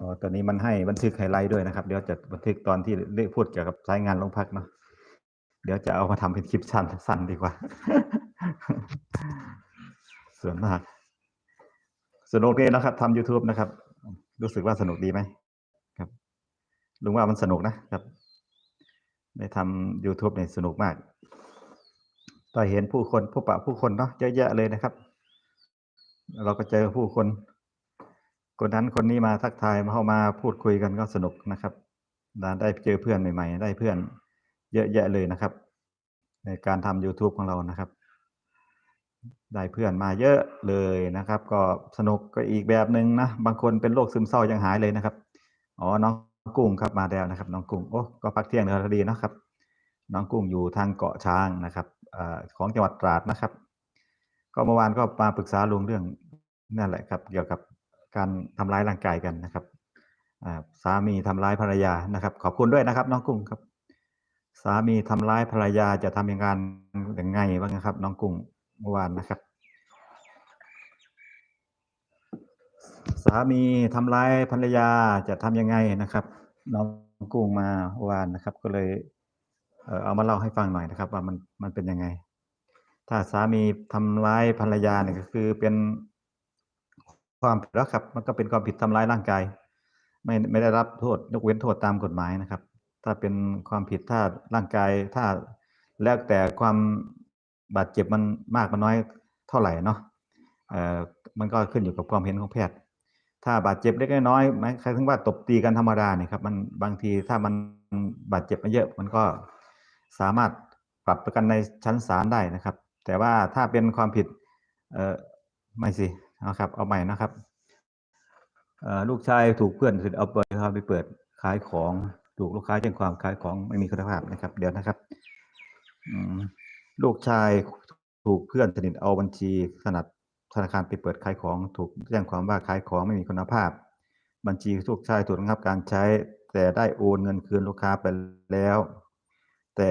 อ๋อตอนนี้มันให้บันทึกไฮไลท์ด้วยนะครับ เดี๋ยวจะบันทึกตอนที่ได้พูดเกี่ยวกับรายงานโรงพักเนาะ เดี๋ยวจะเอามาทำเป็นคลิปสั้นสั้นดีกว่า ส่วนมาก สนุกดีนะครับทำ YouTube นะครับ รู้สึกว่าสนุกดีไหมครับ ลุงว่ามันสนุกนะครับ ได้ทำ YouTube เนี่ยสนุกมากก็เห็นผู้คนผู้ปะผู้คนเนาะเยอะแยะเลยนะครับ เราก็เจอผู้คน คนนั้นคนนี้มาทักทายมาเข้ามาพูดคุยกันก็สนุกนะครับ ได้เจอเพื่อนใหม่ ๆ ได้เพื่อนเยอะแยะเลยนะครับ ในการทำ YouTube ของเรานะครับ ได้เพื่อนมาเยอะเลยนะครับ ก็สนุกก็อีกแบบหนึ่งนะบางคนเป็นโรคซึมเศร้ายังหายเลยนะครับอ๋อน้องกุ้งครับมาแล้วนะครับ น้องกุ้งโอ้ก็พักเที่ยงแล้วดีนะครับ น้องกุ้งอยู่ทางเกาะช้างนะครับอของจังหวัดตราดนะครับ ก็เมื่อวานก็มาปรึกษาลุงเรื่องนั่นแหละครับ เกี่ยวกับ การทำร้ายร่างกายกันนะครับสามีทำร้ายภรรยานะครับ ขอบคุณด้วยนะครับ น้องกุ้งครับ สามีทำร้ายภรรยาจะทำยังไงยังไงบ้างครับ น้องกุ้งเมื่อวานนะครับ สามีทำร้ายภรรยาจะทำยังไงนะครับ น้องกุ้งมาเมื่อวานนะครับ ก็เลยเอ่อเอามาเล่าให้ฟังหน่อยนะครับ ว่ามันมันเป็นยังไง ถ้าสามีทำร้ายภรรยาเนี่ยก็คือเป็น ความผิดแล้วครับ มันก็เป็นความผิดทำร้ายร่างกาย ไม่ไม่ได้รับโทษยกเว้นโทษตามกฎหมายนะครับ ถ้าเป็นความผิดถ้าร่างกายถ้าแล้วแต่ความบาดเจ็บมันมากมันน้อยเท่าไหร่เนาะเอ่อมันก็ขึ้นอยู่กับความเห็นของแพทย์ ถ้าบาดเจ็บเล็กน้อยหมายถึงว่าตบตีกันธรรมดาเนี่ยครับ มันบางทีถ้ามันบาดเจ็บมาเยอะ มันก็สามารถปรับประกันในชั้นศาลได้นะครับ แต่ว่าถ้าเป็นความผิดเออไม่สิ เอาครับ เอาใหม่นะครับลูกชายถูกเพื่อนเอาไปครับไปเปิดขายของถูกลูกค้าแจ้งความขายของไม่มีคุณภาพนะครับ เดี๋ยวนะครับลูกชายถูกเพื่อนสนิทเอาบัญชีถนัดธนาคารไปเปิดขายของ ถูกแจ้งความว่าขายของไม่มีคุณภาพ บัญชีลูกชายถูกระงับการใช้ แต่ได้โอนเงินคืนลูกค้าไปแล้ว แต่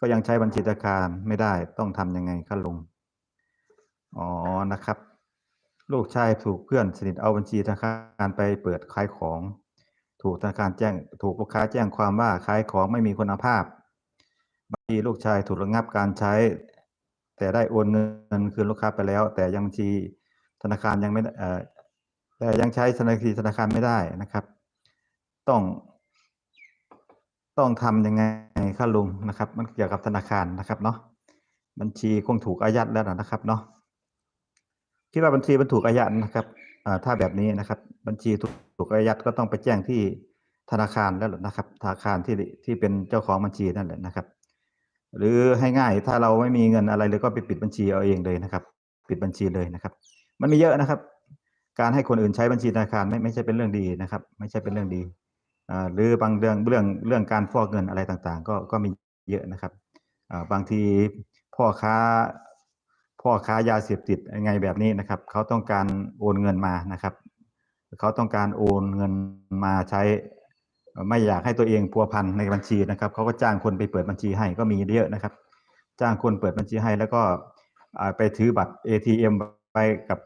ก็ยังใช้บัญชีธนาคารไม่ได้ต้องทำยังไงครับลุงอ๋อนะครับ ลูกชายถูกเพื่อนสนิทเอาบัญชีธนาคารไปเปิดขายของ ถูกธนาคารแจ้ง ถูกลูกค้าแจ้งความว่าขายของไม่มีคุณภาพบัญชีลูกชายถูกระงับการใช้ แต่ได้โอนเงินคืนลูกค้าไปแล้ว แต่ยังบัญชีธนาคารยังไม่เอ่อแต่ยังใช้ธนาคารธนาคารไม่ได้นะครับ ต้อง ต้องทำยังไงครับลุงนะครับ มันเกี่ยวกับธนาคารนะครับเนาะบัญชีคงถูกอายัดแล้วนะครับเนาะ คิดว่าบัญชีมันถูกอายัดนะครับถ้าแบบนี้นะครับ บัญชีถูกอายัดก็ต้องไปแจ้งที่ธนาคารแล้วนะครับ ธนาคารที่ที่เป็นเจ้าของบัญชีนั่นแหละนะครับ หรือให้ง่ายถ้าเราไม่มีเงินอะไรเลยก็ไปปิดบัญชีเอาเองเลยนะครับ ปิดบัญชีเลยนะครับ มันมีเยอะนะครับ การให้คนอื่นใช้บัญชีธนาคารไม่ไม่ใช่เป็นเรื่องดีนะครับ ไม่ใช่เป็นเรื่องดีหรือบางเรื่องเรื่องเรื่องการฟอกเงินอะไรต่างๆ ก็ก็มีเยอะนะครับบางทีพ่อค้า พ่อค้ายาเสพติดยังไงแบบนี้นะครับ เขาต้องการโอนเงินมานะครับ เขาต้องการโอนเงินมาใช้ ไม่อยากให้ตัวเองพัวพันในบัญชีนะครับ เขาก็จ้างคนไปเปิดบัญชีให้ก็มีเยอะนะครับ จ้างคนเปิดบัญชีให้ แล้วก็ไปถือบัตร ATM ไปกับ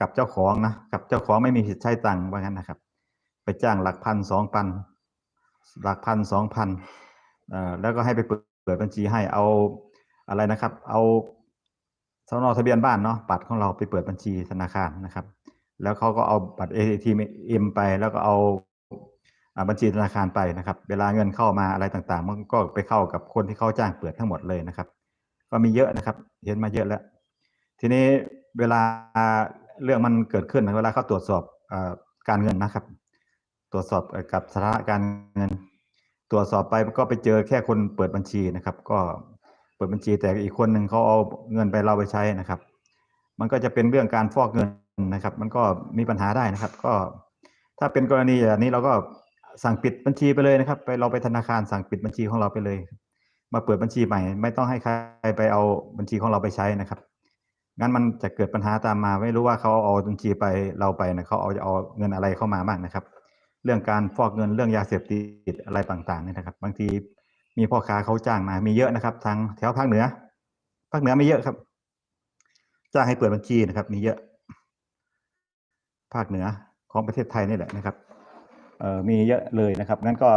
กับเจ้าของนะกับเจ้าของไม่มีสิทธิ์ใช้ตังค์ว่างั้นนะครับ ไปจ้างหลักพันสองพันหลักพันสองพันแล้วก็ให้ไปเปิดเปิดบัญชีให้เอาอะไรนะครับ เอา สำเนาทะเบียนบ้านเนาะบัตรของเราไปเปิดบัญชีธนาคารนะครับ แล้วเขาก็เอาบัตร ATM ไป แล้วก็เอาบัญชีธนาคารไปนะครับ เวลาเงินเข้ามาอะไรต่างๆ มันก็ไปเข้ากับคนที่เขาจ้างเปิดทั้งหมดเลยนะครับ ก็มีเยอะนะครับ เห็นมาเยอะแล้ว ทีนี้เวลาเรื่องมันเกิดขึ้นเวลาเขาตรวจสอบอการเงินนะครับ ตรวจสอบกับสถานการเงิน ตรวจสอบไปก็ไปเจอแค่คนเปิดบัญชีนะครับ ก็ ปิดบัญชีแต่อีกคนหนึ่งเขาเอาเงินไปเราไปใช้นะครับ มันก็จะเป็นเรื่องการฟอกเงินนะครับ มันก็มีปัญหาได้นะครับ ก็ถ้าเป็นกรณีอย่างนี้เราก็สั่งปิดบัญชีไปเลยนะครับ ไปเราไปธนาคารสั่งปิดบัญชีของเราไปเลย มาเปิดบัญชีใหม่ ไม่ต้องให้ใครไปเอาบัญชีของเราไปใช้นะครับงั้นมันจะเกิดปัญหาตามมา ไม่รู้ว่าเขาเอาบัญชีไปเราไปนะเขาเอาจะเอาเงินอะไรเข้ามาบ้างนะครับ เรื่องการฟอกเงินเรื่องยาเสพติดอะไรต่างๆนี่นะครับ บางที มีพ่อค้าเขาจ้างมามีเยอะนะครับทางแถวภาคเหนือภาคเหนือไม่เยอะครับ จ้างให้เปิดบัญชีนะครับ มีเยอะ ภาคเหนือของประเทศไทยนี่แหละนะครับเออมีเยอะเลยนะครับงั้นก็